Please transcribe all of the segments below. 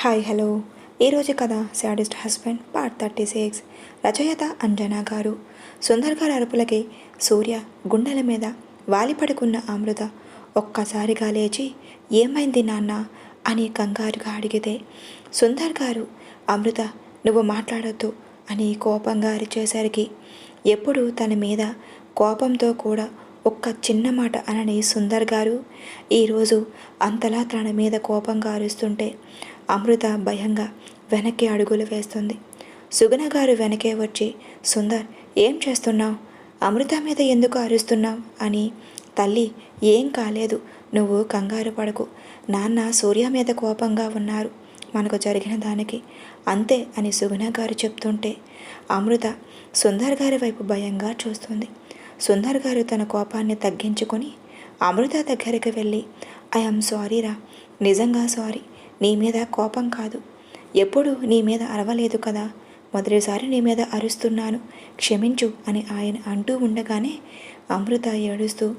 Hi hello. ఈరోజు కథ sadist husband part thirty six రచయిత అంజనా గారు. సుందర్ గారు అరుపులకి సూర్య గుండెల మీద వాలి పడుకున్న అమృత ఒక్కసారిగా లేచి ఏమైంది నాన్న? అని కంగారుగా అడిగితే సుందర్ గారు అమృత నువ్వు మాట్లాడొద్దు అని కోపంగా అరిచేసరికి ఎప్పుడు తన మీద కోపంతో కూడా ఒక్క చిన్న మాట అనని సుందర్ గారు ఈరోజు అంతలా తన మీద కోపంగా అరుస్తుంటే అమృత భయంగా వెనక్కి అడుగులు వేస్తుంది. సుగుణ గారు వెనకే వచ్చి సుందర్ ఏం చేస్తున్నావు? అమృత మీద ఎందుకు అరుస్తున్నావు? అని తల్లి ఏం కాలేదు. నువ్వు కంగారు పడకు. నాన్న సూర్య మీద కోపంగా ఉన్నారు. మనకు జరిగిన దానికి అంతే అని సుగుణ గారు చెప్తుంటే అమృత సుందర్ గారి వైపు భయంగా చూస్తుంది. సుందర్ గారు తన కోపాన్ని తగ్గించుకొని అమృత దగ్గరికి వెళ్ళి ఐఎమ్ సారీరా నిజంగా సారీ. నీ మీద కోపం కాదు. ఎప్పుడు నీ మీద అరవలేదు కదా. మొదటిసారి నీ మీద అరుస్తున్నాను. క్షమించు అని ఆయన అంటూ ఉండగానే అమృత ఏడుస్తూ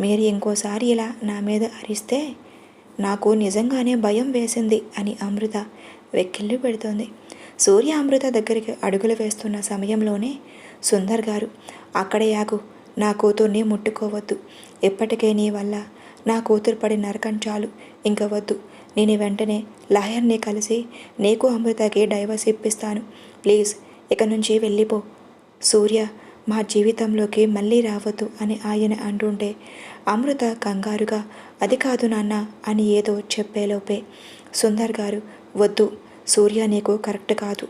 మీరు ఇంకోసారి ఇలా నా మీద అరిస్తే నాకు నిజంగానే భయం వేసింది అని అమృత వెక్కిళ్ళు పెడుతోంది. సూర్య అమృత దగ్గరికి అడుగులు వేస్తున్న సమయంలోనే సుందర్ గారు అక్కడే యాగు నా కూతుర్ని ముట్టుకోవద్దు. ఎప్పటికే నీ వల్ల నా కూతురు పడి నరకం చాలు. ఇంక వద్దు. నేను వెంటనే లాయర్ని కలిసి నీకు అమృతకి డైవర్స్ ఇప్పిస్తాను. ప్లీజ్ ఇక నుంచి వెళ్ళిపో. సూర్య మా జీవితంలోకి మళ్ళీ రావద్దు అని ఆయన అంటుంటే అమృత కంగారుగా అది కాదు నాన్న అని ఏదో చెప్పేలోపే సుందర్ గారు వద్దు సూర్య నీకు కరెక్ట్ కాదు.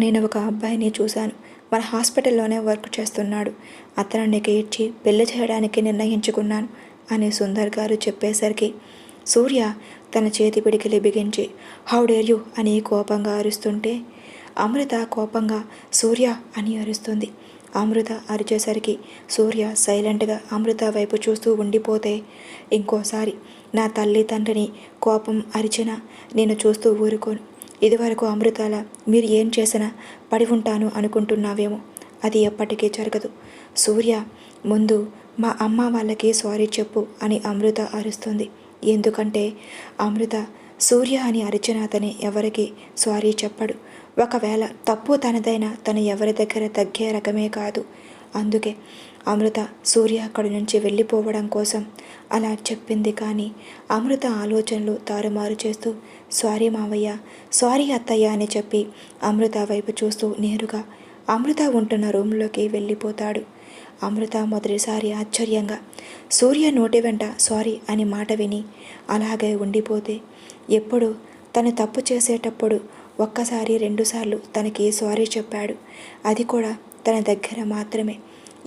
నేను ఒక అబ్బాయిని చూశాను. మన హాస్పిటల్లోనే వర్క్ చేస్తున్నాడు. అతనికి ఇచ్చి పెళ్ళి చేయడానికి నిర్ణయించుకున్నాను అని సుందర్ గారు చెప్పేసరికి సూర్య తన చేతి పిడికిలి బిగించి హౌ డేర్ యూ అని కోపంగా అరుస్తుంటే అమృత కోపంగా సూర్య అని అరుస్తుంది. అమృత అరిచేసరికి సూర్య సైలెంట్గా అమృత వైపు చూస్తూ ఉండిపోతే ఇంకోసారి నా తల్లి తండ్రిని కోపం అరిచినా నేను చూస్తూ ఊరుకోను. ఇదివరకు అమృతాల మీరు ఏం చేసినా పడి ఉంటాను అనుకుంటున్నావేమో. అది ఎప్పటికీ జరగదు. సూర్య ముందు మా అమ్మ వాళ్ళకి సారీ చెప్పు అని అమృత అరుస్తుంది. ఎందుకంటే అమృత సూర్య అని అరిచిన అతని ఎవరికి సారీ చెప్పడు. ఒకవేళ తప్పు తనదైనా తను ఎవరి దగ్గర తగ్గే రకమే కాదు. అందుకే అమృత సూర్య అక్కడి నుంచి వెళ్ళిపోవడం కోసం అలా చెప్పింది కానీ అమృత ఆలోచనలు తారుమారు చేస్తూ సారీ మావయ్య సారీ అత్తయ్య అని చెప్పి అమృత వైపు చూస్తూ నేరుగా అమృత ఉంటున్న రూమ్లోకి వెళ్ళిపోతాడు. అమృత మొదటిసారి ఆశ్చర్యంగా సూర్య నోటి వెంట సారీ అని మాట విని అలాగే ఉండిపోతే ఎప్పుడు? తను తప్పు చేసేటప్పుడు ఒక్కసారి రెండుసార్లు తనకి సారీ చెప్పాడు. అది కూడా తన దగ్గర మాత్రమే.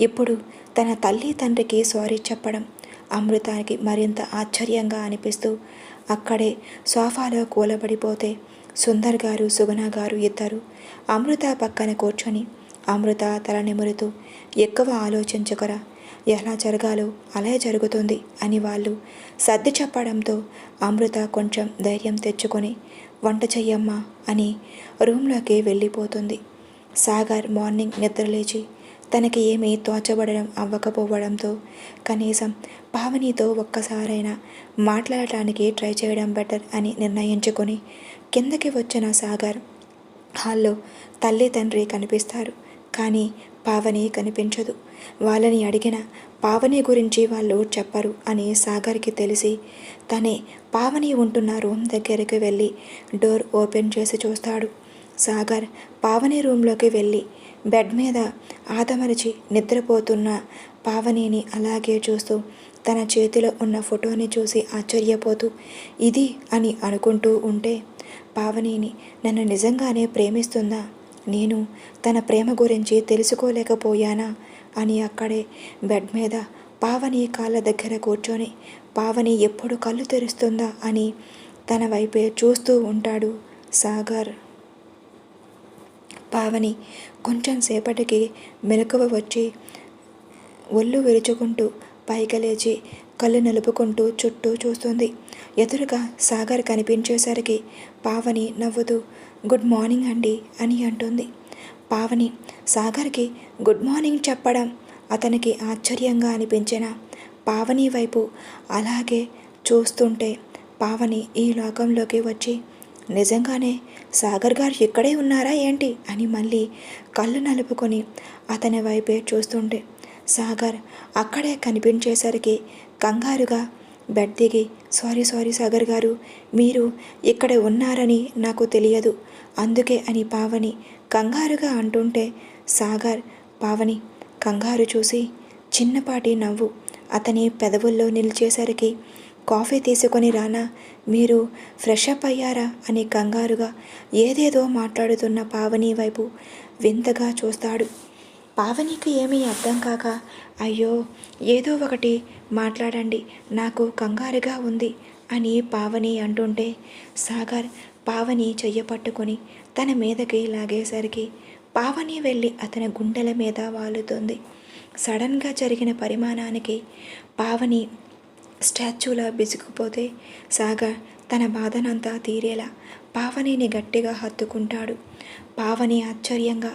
ఇప్పుడు తన తల్లి తండ్రికి సారీ చెప్పడం అమృతానికి మరింత ఆశ్చర్యంగా అనిపిస్తూ అక్కడే సోఫాలో కూలబడిపోతే సుందర్ గారు సుగుణ గారు ఇద్దరు అమృత పక్కన కూర్చొని అమృత తల నిమురుతూ ఎక్కువ ఆలోచించకరా ఎలా జరగాలో అలా జరుగుతుంది అని వాళ్ళు సర్ది చెప్పడంతో అమృత కొంచెం ధైర్యం తెచ్చుకొని వంట చెయ్యమ్మా అని రూమ్లోకి వెళ్ళిపోతుంది. సాగర్ మార్నింగ్ నిద్రలేచి తనకి ఏమీ తోచబడడం అవ్వకపోవడంతో కనీసం పావనితో ఒక్కసారైనా మాట్లాడటానికి ట్రై చేయడం బెటర్ అని నిర్ణయించుకొని కిందకి వచ్చిన సాగర్ హాల్లో తల్లి తండ్రి కనిపిస్తారు. కానీ పావని కనిపించదు. వాళ్ళని అడిగిన పావని గురించి వాళ్ళు చెప్పరు అని సాగర్కి తెలిసి తనే పావని ఉంటున్న రూమ్ దగ్గరికి వెళ్ళి డోర్ ఓపెన్ చేసి చూస్తాడు. సాగర్ పావని రూమ్లోకి వెళ్ళి బెడ్ మీద ఆదమరిచి నిద్రపోతున్న పావనిని అలాగే చూస్తూ తన చేతిలో ఉన్న ఫోటోని చూసి ఆశ్చర్యపోతూ ఇది అని అనుకుంటూ ఉంటే పావనిని నన్ను నిజంగానే ప్రేమిస్తుందా? నేను తన ప్రేమ గురించి తెలుసుకోలేకపోయానా? అని అక్కడే బెడ్ మీద పావని కాళ్ళ దగ్గర కూర్చొని పావని ఎప్పుడు కళ్ళు తెరుస్తుందా? అని తన వైపే చూస్తూ ఉంటాడు సాగర్. పావని కొంచెం సేపటికి మెలకువ వచ్చి ఒళ్ళు విరుచుకుంటూ పైకి లేచి కళ్ళు నలుపుకుంటూ చుట్టూ చూస్తుంది. ఎదురుగా సాగర్ కనిపించేసరికి పావని నవ్వుతూ గుడ్ మార్నింగ్ అండి అని అంటుంది. పావని సాగర్కి గుడ్ మార్నింగ్ చెప్పడం అతనికి ఆశ్చర్యంగా అనిపించిన పావని వైపు అలాగే చూస్తుంటే పావని ఈ లోకంలోకి వచ్చి నిజంగానే సాగర్ గారు ఇక్కడే ఉన్నారా ఏంటి అని మళ్ళీ కళ్ళు నలుపుకొని అతని వైపే చూస్తుంటే సాగర్ అక్కడే కనిపించేసరికి కంగారుగా బెడ్ దిగి సారీ సారీ సాగర్ గారు మీరు ఇక్కడ ఉన్నారని నాకు తెలియదు. అందుకే అని పావని కంగారుగా అంటుంటే సాగర్ పావని కంగారు చూసి చిన్నపాటి నవ్వు అతని పెదవుల్లో నిలిచేసరికి కాఫీ తీసుకొని రానా? మీరు ఫ్రెష్ అప్ అయ్యారా? అని కంగారుగా ఏదేదో మాట్లాడుతున్న పావని వైపు వింతగా చూస్తాడు. పావనికి ఏమీ అర్థం కాక అయ్యో ఏదో ఒకటి మాట్లాడండి నాకు కంగారుగా ఉంది అని పావని అంటుంటే సాగర్ పావని చెయ్య పట్టుకొని తన మీదకి లాగేసరికి పావని వెళ్ళి అతని గుండెల మీద వాలుతుంది. సడన్గా జరిగిన పరిమాణానికి పావని స్టాచ్యూలా బిసుకుపోతే సాగర్ తన బాధనంతా తీరేలా పావనిని గట్టిగా హత్తుకుంటాడు. పావని ఆశ్చర్యంగా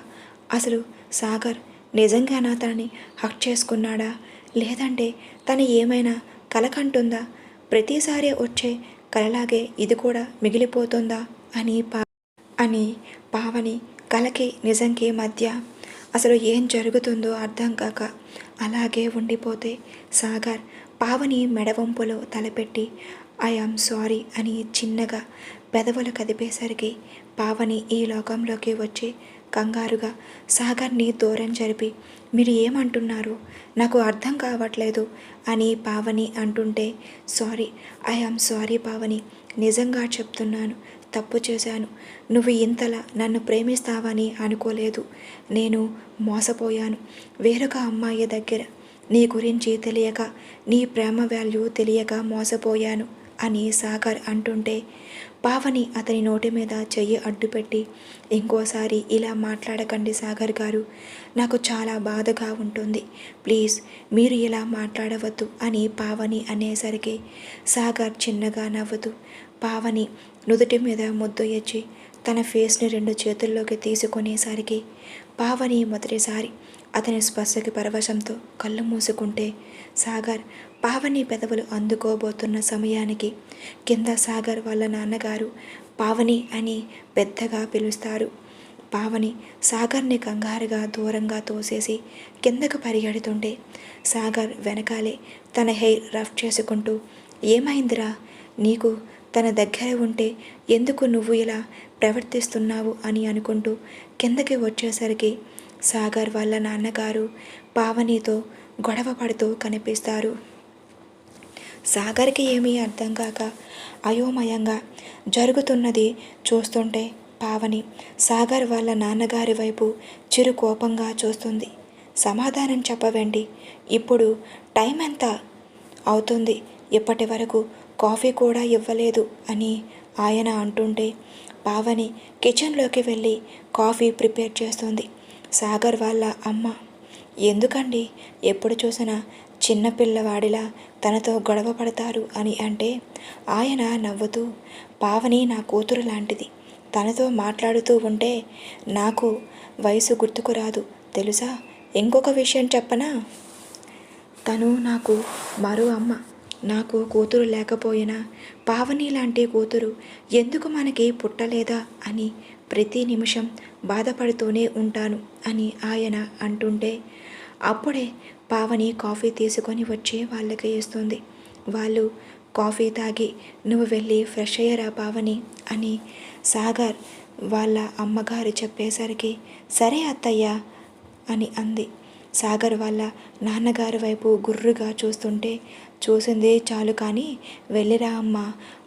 అసలు సాగర్ నిజంగానా తనని హక్ చేసుకున్నాడా? లేదంటే తను ఏమైనా కలకంటుందా? ప్రతిసారి వచ్చే కలలాగే ఇది కూడా మిగిలిపోతుందా? అని పా అని పావని కలకి నిజంకి మధ్య అసలు ఏం జరుగుతుందో అర్థం కాక అలాగే ఉండిపోతే సాగర్ పావని మెడవంపులో తలపెట్టి ఐ ఆమ్ సారీ అని చిన్నగా పెదవులు కదిపేసరికి పావని ఈ లోకంలోకి వచ్చి కంగారుగా సాగర్ని దూరం జరిపి మీరు ఏమంటున్నారు? నాకు అర్థం కావట్లేదు అని పావని అంటుంటే sorry I am sorry Pavani నిజంగా చెప్తున్నాను తప్పు చేశాను. నువ్వు ఇంతలా నన్ను ప్రేమిస్తావని అనుకోలేదు. నేను మోసపోయాను. వేరొక అమ్మాయి దగ్గర నీ గురించి తెలియక నీ ప్రేమ వాల్యూ తెలియక మోసపోయాను అని సాగర్ అంటుంటే పావని అతని నోటి మీద చెయ్యి అడ్డుపెట్టి ఇంకోసారి ఇలా మాట్లాడకండి సాగర్ గారు. నాకు చాలా బాధగా ఉంటుంది. ప్లీజ్ మీరు ఇలా మాట్లాడవద్దు అని పావని అనేసరికి సాగర్ చిన్నగా నవ్వుతూ పావని నుదుటి మీద ముద్దు ఇచ్చి తన ఫేస్ని రెండు చేతుల్లోకి తీసుకునేసరికి పావని మొదటిసారి అతని స్పర్శకి పరవశంతో కళ్ళు మూసుకుంటే సాగర్ పావని పెదవులు అందుకోబోతున్న సమయానికి కింద సాగర్ వాళ్ళ నాన్నగారు పావని అని పెద్దగా పిలుస్తారు. పావని సాగర్ని కంగారుగా దూరంగా తోసేసి కిందకు పరిగెడుతుంటే సాగర్ వెనకాలే తన హెయిర్ రఫ్ చేసుకుంటూ ఏమైందిరా? నీకు తన దగ్గర ఉంటే ఎందుకు నువ్వు ఇలా ప్రవర్తిస్తున్నావు? అని అనుకుంటూ కిందకి వచ్చేసరికి సాగర్ వాళ్ళ నాన్నగారు పావనితో గొడవ పడుతూ కనిపిస్తారు. సాగర్కి ఏమీ అర్థం కాక అయోమయంగా జరుగుతున్నది చూస్తుంటే పావని సాగర్ వాళ్ళ నాన్నగారి వైపు చిరు కోపంగా చూస్తుంది. సమాధానం చెప్పవండి ఇప్పుడు టైం ఎంత అవుతుంది? ఇప్పటి వరకు కాఫీ కూడా ఇవ్వలేదు అని ఆయన అంటుంటే పావని కిచెన్లోకి వెళ్ళి కాఫీ ప్రిపేర్ చేస్తుంది. సాగర్ వాళ్ళ అమ్మ. ఎందుకండి? ఎప్పుడు చూసినా చిన్నపిల్లవాడిలా తనతో గొడవ పడతారు అని అంటే ఆయన నవ్వుతూ పావని నా కూతురు లాంటిది. తనతో మాట్లాడుతూ ఉంటే నాకు వయసు గుర్తుకు రాదు. తెలుసా? ఇంకొక విషయం చెప్పనా? తను నాకు మరో అమ్మ. నాకు కూతురు లేకపోయినా పావని లాంటి కూతురు ఎందుకు మనకి పుట్టలేదా? అని ప్రతి నిమిషం బాధపడుతూనే ఉంటాను అని ఆయన అంటుంటే అప్పుడే పావని కాఫీ తీసుకొని వచ్చి వాళ్ళకి ఇస్తుంది. వాళ్ళు కాఫీ తాగి నువ్వు వెళ్ళి ఫ్రెష్ అయ్యరా పావని అని సాగర్ వాళ్ళ అమ్మగారు చెప్పేసరికి సరే అత్తయ్య అని అంది. సాగర్ వాళ్ళ నాన్నగారి వైపు గుర్రుగా చూస్తుంటే చూసింది చాలు కానీ వెళ్ళిరా అమ్మ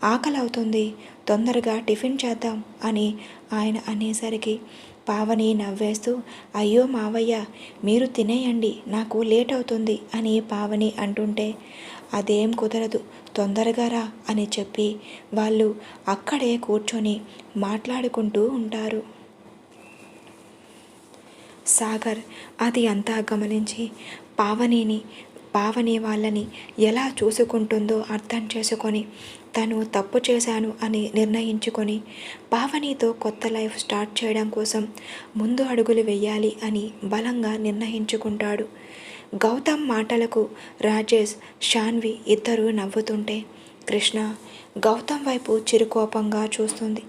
ఆకలి అవుతుంది తొందరగా టిఫిన్ చేద్దాం అని ఆయన అనేసరికి పావని నవ్వేస్తూ అయ్యో మావయ్య మీరు తినేయండి నాకు లేట్ అవుతుంది అని పావని అంటుంటే అదేం కుదరదు తొందరగా రా అని చెప్పి వాళ్ళు అక్కడే కూర్చొని మాట్లాడుకుంటూ ఉంటారు. సాగర్ అది అంతా గమనించి పావనిని పావని వాళ్ళని ఎలా చూసుకుంటుందో అర్థం చేసుకొని తను తప్పు చేశాను అని నిర్ణయించుకొని పావనితో కొత్త లైఫ్ స్టార్ట్ చేయడం కోసం ముందు అడుగులు వెయ్యాలి అని బలంగా నిర్ణయించుకుంటాడు. గౌతమ్ మాటలకు రాజేష్ షాన్వి ఇద్దరు నవ్వుతుంటే కృష్ణ గౌతమ్ వైపు చిరుకోపంగా చూస్తుంది.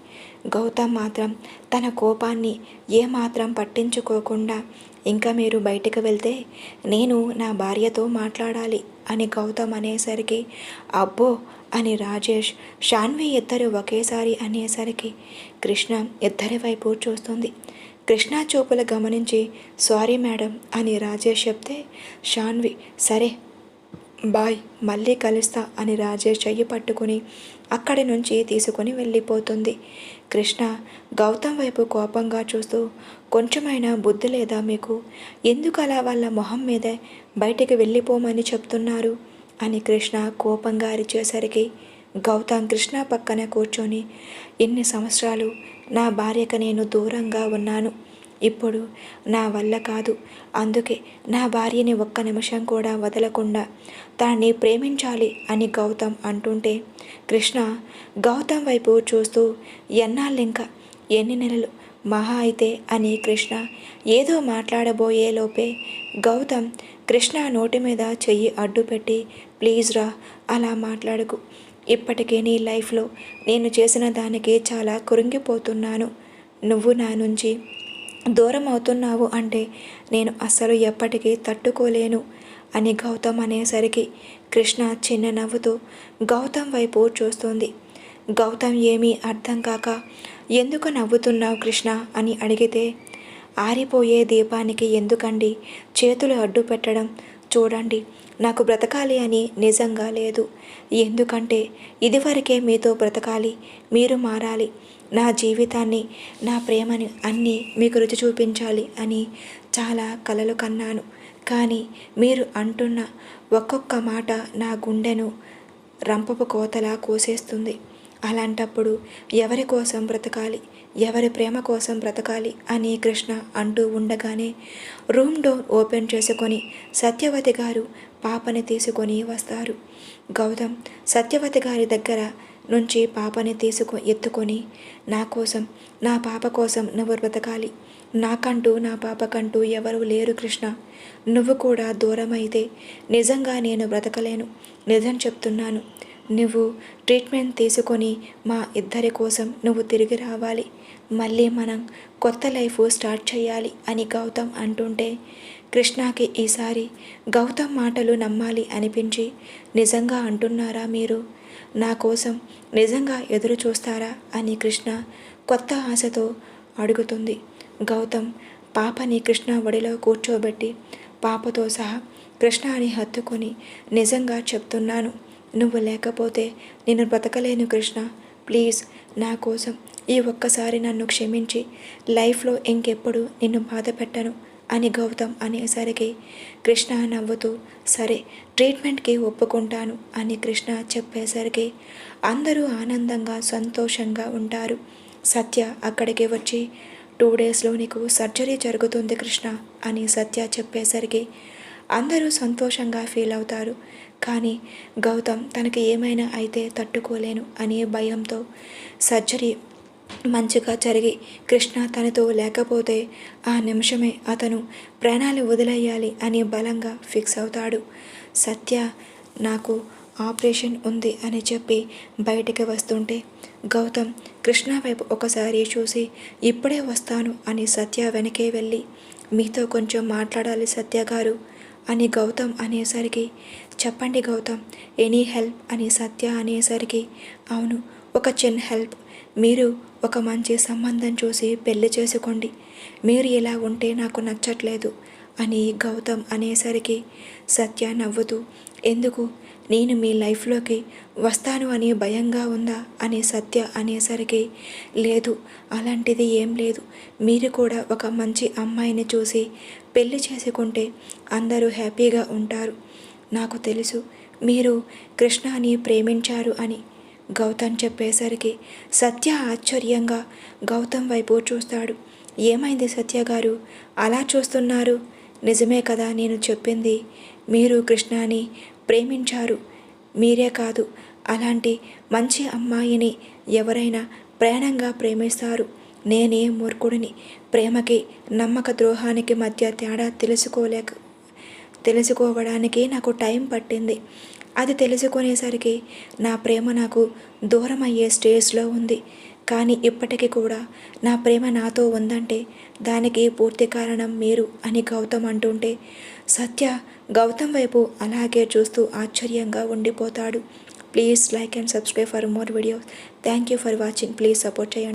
గౌతమ్ మాత్రం తన కోపాన్ని ఏమాత్రం పట్టించుకోకుండా ఇంకా మీరు బయటకు వెళ్తే నేను నా భార్యతో మాట్లాడాలి అని గౌతమ్ అనేసరికి అబ్బో అని రాజేష్ షాన్వి ఇద్దరు ఒకేసారి అనేసరికి కృష్ణ ఇద్దరి వైపు చూస్తుంది. కృష్ణ చూపులు గమనించి సారీ మేడం అని రాజేష్ చెప్తే షాన్వి సరే బాయ్ మళ్ళీ కలుస్తా అని రాజేష్ చెయ్యి పట్టుకుని అక్కడి నుంచి తీసుకొని వెళ్ళిపోతుంది. కృష్ణ గౌతమ్ వైపు కోపంగా చూస్తూ కొంచెమైనా బుద్ధి లేదా మీకు? ఎందుకు అలా వాళ్ళ మొహం మీదే బయటికి వెళ్ళిపోమని చెప్తున్నారు? అని కృష్ణ కోపంగా అరిచేసరికి గౌతమ్ కృష్ణ పక్కన కూర్చొని ఇన్ని సంవత్సరాలు నా భార్యకు నేను దూరంగా ఉన్నాను. ఇప్పుడు నా వల్ల కాదు. అందుకే నా భార్యని ఒక్క నిమిషం కూడా వదలకుండా దాన్ని ప్రేమించాలి అని గౌతమ్ అంటుంటే కృష్ణ గౌతమ్ వైపు చూస్తూ ఎన్నాళ్ళింకా? ఎన్ని నెలలు? మహా అయితే అని కృష్ణ ఏదో మాట్లాడబోయే లోపే గౌతమ్ కృష్ణ నోటి మీద చెయ్యి అడ్డుపెట్టి ప్లీజ్ రా అలా మాట్లాడకు. ఇప్పటికే నీ లైఫ్లో నేను చేసిన దానికి చాలా కురింగిపోతున్నాను. నువ్వు నా నుంచి దూరం అవుతున్నావు అంటే నేను అస్సలు ఎప్పటికీ తట్టుకోలేను అని గౌతమ్ అనేసరికి కృష్ణ చిన్న నవ్వుతూ గౌతమ్ వైపు చూస్తుంది. గౌతమ్ ఏమీ అర్థం కాక ఎందుకు నవ్వుతున్నావు కృష్ణ? అని అడిగితే ఆరిపోయే దీపానికి ఎందుకండి? చేతులు అడ్డు పెట్టడం చూడండి నాకు బ్రతకాలి అని నిజంగా లేదు. ఎందుకంటే ఇదివరకే మీతో బ్రతకాలి మీరు మారాలి. నా జీవితాన్ని నా ప్రేమని అన్నీ మీకు రుచి చూపించాలి అని చాలా కలలు కన్నాను. కానీ మీరు అంటున్న ఒక్కొక్క మాట నా గుండెను రంపపు కోతలా కోసేస్తుంది. అలాంటప్పుడు ఎవరి కోసం బ్రతకాలి ఎవరి ప్రేమ కోసం బ్రతకాలి అని కృష్ణ అంటూ ఉండగానే రూమ్ డోర్ ఓపెన్ చేసుకొని సత్యవతి గారు పాపని తీసుకొని వస్తారు. గౌతమ్ సత్యవతి గారి దగ్గర నుంచి పాపని తీసుకు ఎత్తుకొని నా కోసం నా పాప కోసం నువ్వు బ్రతకాలి. నాకంటూ నా పాపకంటూ ఎవరూ లేరు కృష్ణ. నువ్వు కూడా దూరమైతే నిజంగా నేను బ్రతకలేను. నిజం చెప్తున్నాను. నువ్వు ట్రీట్మెంట్ తీసుకొని మా ఇద్దరి కోసం నువ్వు తిరిగి రావాలి. మళ్ళీ మనం కొత్త లైఫ్ స్టార్ట్ చేయాలి అని గౌతమ్ అంటుంటే కృష్ణకి ఈసారి గౌతమ్ మాటలు నమ్మాలి అనిపించి నిజంగా అంటున్నారా మీరు? నా కోసం నిజంగా ఎదురు చూస్తారా అని కృష్ణ కొత్త ఆశతో అడుగుతుంది. గౌతమ్ పాపని కృష్ణ ఒడిలో కూర్చోబెట్టి పాపతో సహా కృష్ణని హత్తుకొని నిజంగా చెప్తున్నాను. నువ్వు లేకపోతే నేను బ్రతకలేను కృష్ణ. ప్లీజ్ నా కోసం ఈ ఒక్కసారి నన్ను క్షమించి. లైఫ్లో ఇంకెప్పుడు నిన్ను బాధ పెట్టను అని గౌతమ్ అనేసరికి కృష్ణ నవ్వుతూ సరే ట్రీట్మెంట్కి ఒప్పుకుంటాను అని కృష్ణ చెప్పేసరికి అందరూ ఆనందంగా సంతోషంగా ఉంటారు. సత్య అక్కడికి వచ్చి టూ డేస్లో నీకు సర్జరీ జరుగుతుంది కృష్ణ అని సత్య చెప్పేసరికి అందరూ సంతోషంగా ఫీల్ అవుతారు. కానీ గౌతమ్ తనకి ఏమైనా అయితే తట్టుకోలేను అనే భయంతో సర్జరీ మంచిగా జరిగి కృష్ణ తనతో లేకపోతే ఆ నిమిషమే అతను ప్రాణాలు వదిలేయాలి అని బలంగా ఫిక్స్ అవుతాడు. సత్య నాకు ఆపరేషన్ ఉంది అని చెప్పి బయటికి వస్తుంటే గౌతమ్ కృష్ణ వైపు ఒకసారి చూసి ఇప్పుడే వస్తాను అని సత్య వెనకే వెళ్ళి మీతో కొంచెం మాట్లాడాలి సత్య గారు అని గౌతమ్ అనేసరికి చెప్పండి గౌతమ్ ఎనీ హెల్ప్? అని సత్య అనేసరికి అవును ఒక చిన్న హెల్ప్. మీరు ఒక మంచి సంబంధం చూసి పెళ్ళి చేసుకోండి. మీరు ఇలా ఉంటే నాకు నచ్చట్లేదు అని గౌతమ్ అనేసరికి సత్య నవ్వుతూ ఎందుకు? నేను మీ లైఫ్లోకి వస్తాను అని భయంగా ఉందా? అని సత్య అనేసరికి లేదు అలాంటిది ఏం లేదు. మీరు కూడా ఒక మంచి అమ్మాయిని చూసి పెళ్ళి చేసుకుంటే అందరూ హ్యాపీగా ఉంటారు. నాకు తెలుసు మీరు కృష్ణాని ప్రేమించారు అని. గౌతమ్ చెప్పేసరికి సత్య ఆశ్చర్యంగా గౌతమ్ వైపు చూస్తాడు. ఏమైంది సత్య గారు? అలా చూస్తున్నారు? నిజమే కదా నేను చెప్పింది. మీరు కృష్ణాని ప్రేమించారు. మీరే కాదు. అలాంటి మంచి అమ్మాయిని ఎవరైనా ప్రయాణంగా ప్రేమిస్తారు. నేనే మూర్ఖుడిని. ప్రేమకి నమ్మక ద్రోహానికి మధ్య తేడా తెలుసుకోలేక తెలుసుకోవడానికి నాకు టైం పట్టింది. అది తెలుసుకునేసరికి నా ప్రేమ నాకు దూరం అయ్యే స్టేజ్లో ఉంది. కానీ ఇప్పటికీ కూడా నా ప్రేమ నాతో ఉందంటే దానికి పూర్తి కారణం మీరు అని గౌతమ్ అంటుంటే సత్య గౌతమ్ వైపు అలాగే చూస్తూ ఆశ్చర్యంగా ఉండిపోతాడు. Please like and subscribe for more videos. Thank you for watching. Please support చేయండి.